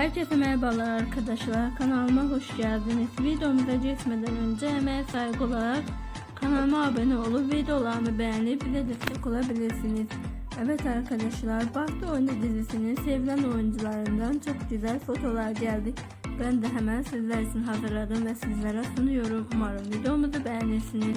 Herkese merhabalar arkadaşlar. Kanalıma hoş geldiniz. Videomuza geçmeden önce emeğe saygı olarak kanalıma abone olup videolarımı beğenip bize destek olabilirsiniz. Evet arkadaşlar, Bahtı Oyunu dizisinin sevilen oyuncularından çok güzel fotolar geldi. Ben de hemen sizler için hazırladım ve sizlere sunuyorum. Umarım videomuzu beğenirsiniz.